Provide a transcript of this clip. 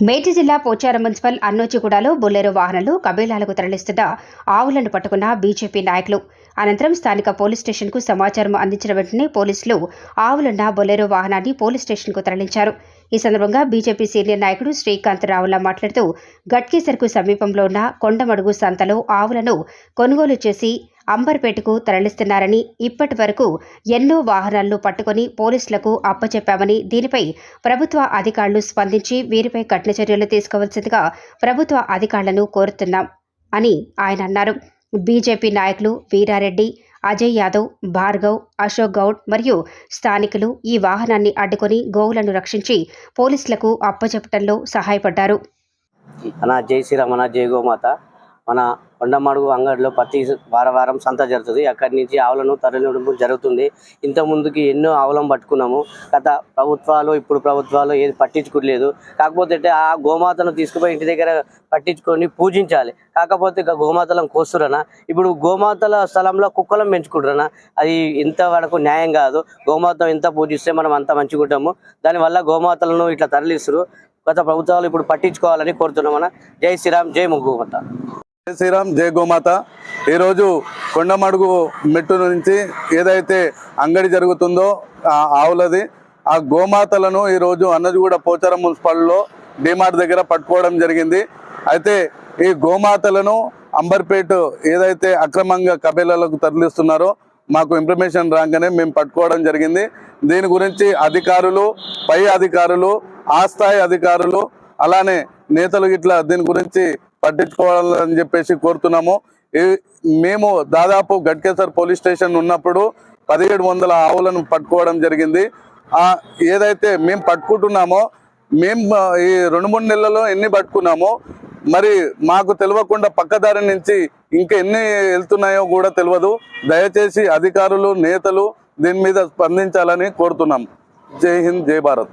మేటి జిల్లా Pocharam municipal అన్నోచిగూడలో Bolero వాహనాలు కబీలాలకు తరలిస్తున్న ఆవులను పట్టుకున్న బీజేపీ నాయకులు. అనంతరం స్థానిక పోలీస్ స్టేషన్కు సమాచారం అందించిన వెంటనే పోలీసులు ఆవులున్న బొల్లెరో వాహనాన్ని పోలీస్ స్టేషన్కు తరలించారు. ఈ సందర్భంగా బీజేపీ సీనియర్ నాయకుడు శ్రీకాంత్ రావులా మాట్లాడుతూ గట్కేసర్కు సమీపంలో ఉన్న కొండమడుగు సంతలో ఆవులను కొనుగోలు చేసి అంబర్పేటకు తరలిస్తున్నారని ఇప్పటి వరకు ఎన్నో వాహనాలను పట్టుకొని పోలీసులకు అప్పచెప్పామని దీనిపై ప్రభుత్వ అధికారులు స్పందించి వీరిపై కఠిన చర్యలు తీసుకోవాల్సిందిగా ప్రభుత్వ అధికారులను కోరుతున్నాం అని ఆయన అన్నారు. బీజేపీ నాయకులు వీరారెడ్డి అజయ్ యాదవ్ భార్గవ్ అశోక్ గౌడ్ మరియు స్థానికులు ఈ వాహనాన్ని అడ్డుకొని గోవులను రక్షించి పోలీసులకు అప్పచెప్పడంలో సహాయపడ్డారు. అనా జై శ్రీరామ్ అనా జై గోమాత. మన కొండమడుగు అంగడిలో ప్రతి వారం వారం సంత జరుగుతుంది. అక్కడి నుంచి ఆవులను తరలించడం జరుగుతుంది. ఇంత ముందుకి ఎన్నో ఆవులను పట్టుకున్నాము. గత ప్రభుత్వాలు ఇప్పుడు ప్రభుత్వాలు ఏది పట్టించుకోలేదు. కాకపోతే ఆ గోమాతను తీసుకుపోయి ఇంటి దగ్గర పట్టించుకొని పూజించాలి. కాకపోతే ఇక గోమాతలను కోస్తురనా ఇప్పుడు గోమాతల స్థలంలో కుక్కలను పెంచుకుంటురనా? అది ఇంతవరకు న్యాయం కాదు. గోమాతం ఎంత పూజిస్తే మనం అంత మంచుకుంటాము దానివల్ల గోమాతలను ఇట్లా తరలిస్తారు. గత ప్రభుత్వాలు ఇప్పుడు పట్టించుకోవాలని కోరుతున్నామన్న జై శ్రీరామ్ జై ముగ్గుమత జై శ్రీరామ్ జై గోమాత. ఈరోజు కొండమడుగు మెట్టు నుంచి ఏదైతే అంగడి జరుగుతుందో ఆ ఆవులది ఆ గోమాతలను ఈరోజు అన్నదిగూడ పోచారం మున్సిపాలిటీలో డిమార్ట్ దగ్గర పట్టుకోవడం జరిగింది. అయితే ఈ గోమాతలను అంబర్పేట్ ఏదైతే అక్రమంగా కబేలాలకు తరలిస్తున్నారో మాకు ఇన్ఫర్మేషన్ రాగానే మేము పట్టుకోవడం జరిగింది. దీని గురించి అధికారులు పై అధికారులు ఆ స్థాయి అధికారులు అలానే నేతలు ఇట్లా దీని గురించి పట్టించుకోవాలని చెప్పేసి కోరుతున్నాము. ఈ- మేము దాదాపు గట్కేసర్ పోలీస్ స్టేషన్ ఉన్నప్పుడు పదిహేడు వందల ఆవులను పట్టుకోవడం జరిగింది. ఆ ఏదైతే మేము పట్టుకుంటున్నామో మేము ఈ రెండు మూడు నెలల్లో ఎన్ని పట్టుకున్నామో మరి మాకు తెలియకుండా పక్కదారి నుంచి ఇంకా ఎన్ని వెళ్తున్నాయో కూడా తెలియదు. దయచేసి అధికారులు నేతలు దీని మీద స్పందించాలని కోరుతున్నాం. జై హింద్ జై భారత్.